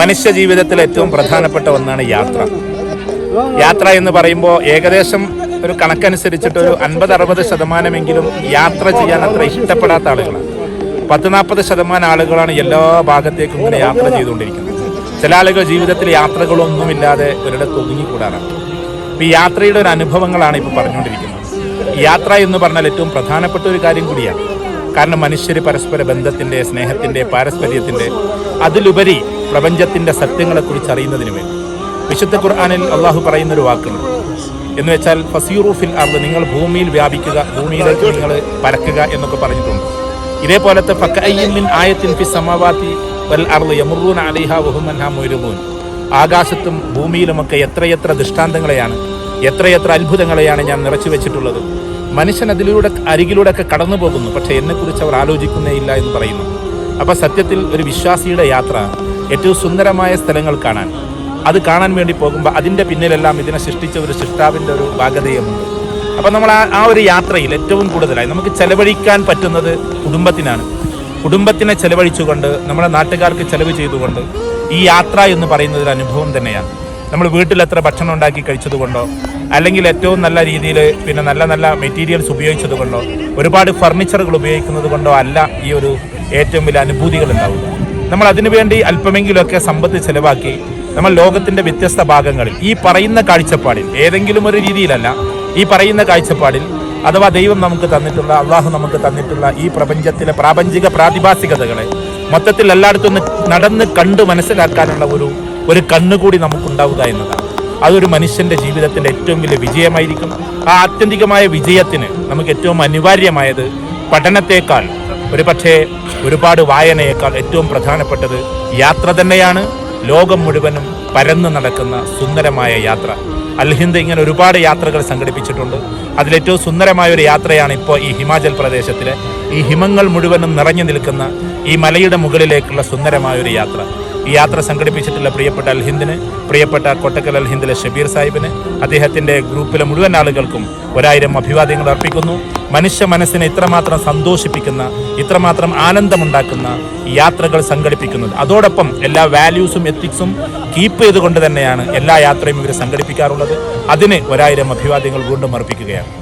മനുഷ്യ ജീവിതത്തിൽ ഏറ്റവും പ്രധാനപ്പെട്ട ഒന്നാണ് യാത്ര. യാത്ര എന്ന് പറയുമ്പോൾ ഏകദേശം ഒരു കണക്കനുസരിച്ചിട്ട് ഒരു അൻപത് അറുപത് ശതമാനമെങ്കിലും യാത്ര ചെയ്യാൻ അത്ര ഇഷ്ടപ്പെടാത്ത ആളുകളാണ്. പത്ത് നാൽപ്പത് ശതമാനം ആളുകളാണ് എല്ലാ ഭാഗത്തേക്കും ഇങ്ങനെ യാത്ര ചെയ്തുകൊണ്ടിരിക്കുന്നത്. ചില ആളുകൾ ജീവിതത്തിൽ യാത്രകളൊന്നുമില്ലാതെ ഒരിടത്ത് ഒതുങ്ങിക്കൂടാറാണ്. ഈ യാത്രയുടെ ഒരു അനുഭവങ്ങളാണ് ഇപ്പോൾ പറഞ്ഞുകൊണ്ടിരിക്കുന്നത്. യാത്ര എന്ന് പറഞ്ഞാൽ ഏറ്റവും പ്രധാനപ്പെട്ട ഒരു കാര്യം കൂടിയാണ്. കാരണം മനുഷ്യർ പരസ്പര ബന്ധത്തിന്റെ സ്നേഹത്തിന്റെ പാരസ്പര്യത്തിന്റെ അതിലുപരി പ്രപഞ്ചത്തിന്റെ സത്യങ്ങളെക്കുറിച്ച് അറിയുന്നതിന് വേണ്ടി. വിശുദ്ധ ഖുർആാനിൽ അള്ളാഹു പറയുന്ന ഒരു വാക്കുണ്ട്. എന്ന് വെച്ചാൽ ഫസീറൂഫിൽ അർദ് നിങ്ങൾ ഭൂമിയിൽ വ്യാപിക്കുക ഭൂമിയിലേക്ക് നിങ്ങൾ പരക്കുക എന്നൊക്കെ പറഞ്ഞിട്ടുണ്ട്. ഇതേപോലത്തെ ഫക്കയ്യമിൻ ആയത്തിൻ ഫി സമാവാത്തി വൽ അർദ് യമുറൂൻ അലിഹ വഹുമൻഹ മുരുമൂൻ ആകാശത്തും ഭൂമിയിലുമൊക്കെ എത്രയെത്ര ദൃഷ്ടാന്തങ്ങളെയാണ് എത്രയെത്ര അത്ഭുതങ്ങളെയാണ് ഞാൻ നിറച്ചു വെച്ചിട്ടുള്ളത്. മനുഷ്യൻ അതിലൂടെ അരികിലൂടെ ഒക്കെ കടന്നു പോകുന്നു. പക്ഷേ എന്നെക്കുറിച്ച് അവർ ആലോചിക്കുന്നേ ഇല്ല എന്ന് പറയുന്നു. അപ്പോൾ സത്യത്തിൽ ഒരു വിശ്വാസിയുടെ യാത്ര ഏറ്റവും സുന്ദരമായ സ്ഥലങ്ങൾ കാണാൻ. അത് കാണാൻ വേണ്ടി പോകുമ്പോൾ അതിന്റെ പിന്നിലെല്ലാം ഇതിനെ സൃഷ്ടിച്ച ഒരു സൃഷ്ടാവിന്റെ ഒരു ഭാഗതയുമുണ്ട് അപ്പോൾ നമ്മൾ ആ ആ ഒരു യാത്രയിൽ ഏറ്റവും കൂടുതലായി നമുക്ക് ചെലവഴിക്കാൻ പറ്റുന്നത് കുടുംബത്തിനാണ്. കുടുംബത്തിനെ ചെലവഴിച്ചുകൊണ്ട് നമ്മുടെ നാട്ടുകാർക്ക് ചെലവ് ചെയ്തുകൊണ്ട് ഈ യാത്ര എന്ന് പറയുന്നത് ഒരു അനുഭവം തന്നെയാണ്. നമ്മൾ വീട്ടിൽ എത്ര ഭക്ഷണം ഉണ്ടാക്കി കഴിച്ചതുകൊണ്ടോ അല്ലെങ്കിൽ ഏറ്റവും നല്ല രീതിയിൽ പിന്നെ നല്ല നല്ല മെറ്റീരിയൽസ് ഉപയോഗിച്ചതുകൊണ്ടോ ഒരുപാട് ഫർണിച്ചറുകൾ ഉപയോഗിക്കുന്നത് കൊണ്ടോ അല്ല ഈ ഒരു ഏറ്റവും വലിയ അനുഭൂതികൾ ഉണ്ടാവുക. നമ്മൾ അതിനുവേണ്ടി അല്പമെങ്കിലുമൊക്കെ സമ്പത്ത് ചെലവാക്കി നമ്മൾ ലോകത്തിന്റെ വ്യത്യസ്ത ഭാഗങ്ങളിൽ ഈ പറയുന്ന കാഴ്ചപ്പാടിൽ ഏതെങ്കിലും ഒരു രീതിയിലല്ല ഈ പറയുന്ന കാഴ്ചപ്പാടിൽ അഥവാ ദൈവം നമുക്ക് തന്നിട്ടുള്ള അള്ളാഹു നമുക്ക് തന്നിട്ടുള്ള ഈ പ്രപഞ്ചത്തിലെ പ്രാപഞ്ചിക പ്രാതിഭാസികതകളെ മൊത്തത്തിൽ എല്ലായിടത്തും നടന്ന് കണ്ട് മനസ്സിലാക്കാനുള്ള ഒരു ഒരു കണ്ണുകൂടി നമുക്കുണ്ടാവുക എന്നതാണ്. അതൊരു മനുഷ്യന്റെ ജീവിതത്തിന്റെ ഏറ്റവും വലിയ വിജയമായിരിക്കും. ആ ആത്യന്തികമായ വിജയത്തിന് നമുക്ക് ഏറ്റവും അനിവാര്യമായത് പഠനത്തേക്കാൾ ഒരു പക്ഷേ ഒരുപാട് വായനയേക്കാൾ ഏറ്റവും പ്രധാനപ്പെട്ടത് യാത്ര തന്നെയാണ്. ലോകം മുഴുവനും പരന്നു നടക്കുന്ന സുന്ദരമായ യാത്ര. അൽഹിന്ദ് ഇങ്ങനെ ഒരുപാട് യാത്രകൾ സംഘടിപ്പിച്ചിട്ടുണ്ട്. അതിലേറ്റവും സുന്ദരമായ ഒരു യാത്രയാണ് ഇപ്പോൾ ഈ ഹിമാചൽ പ്രദേശത്തിലെ ഈ ഹിമങ്ങൾ മുഴുവനും നിറഞ്ഞു നിൽക്കുന്ന ഈ മലയുടെ മുകളിലേക്കുള്ള സുന്ദരമായ ഒരു യാത്ര. ഈ യാത്ര സംഘടിപ്പിച്ചിട്ടുള്ള പ്രിയപ്പെട്ട അൽഹിന്ദിന് പ്രിയപ്പെട്ട കൊട്ടക്കൽ അൽഹിന്ദിലെ ഷബീർ സാഹിബിന് അദ്ദേഹത്തിന്റെ ഗ്രൂപ്പിലെ മുഴുവൻ ആളുകൾക്കും ഒരായിരം അഭിവാദ്യങ്ങൾ അർപ്പിക്കുന്നു. മനുഷ്യ മനസ്സിനെ ഇത്രമാത്രം സന്തോഷിപ്പിക്കുന്ന ഇത്രമാത്രം ആനന്ദമുണ്ടാക്കുന്ന യാത്രകൾ സംഘടിപ്പിക്കുന്നത്. അതോടൊപ്പം എല്ലാ വാല്യൂസും എത്തിക്സും കീപ്പ് ചെയ്തുകൊണ്ട് തന്നെയാണ് എല്ലാ യാത്രയും ഇവർ സംഘടിപ്പിക്കാറുള്ളത്. അതിന് ഒരായിരം അഭിവാദ്യങ്ങൾ വീണ്ടും അർപ്പിക്കുകയാണ്.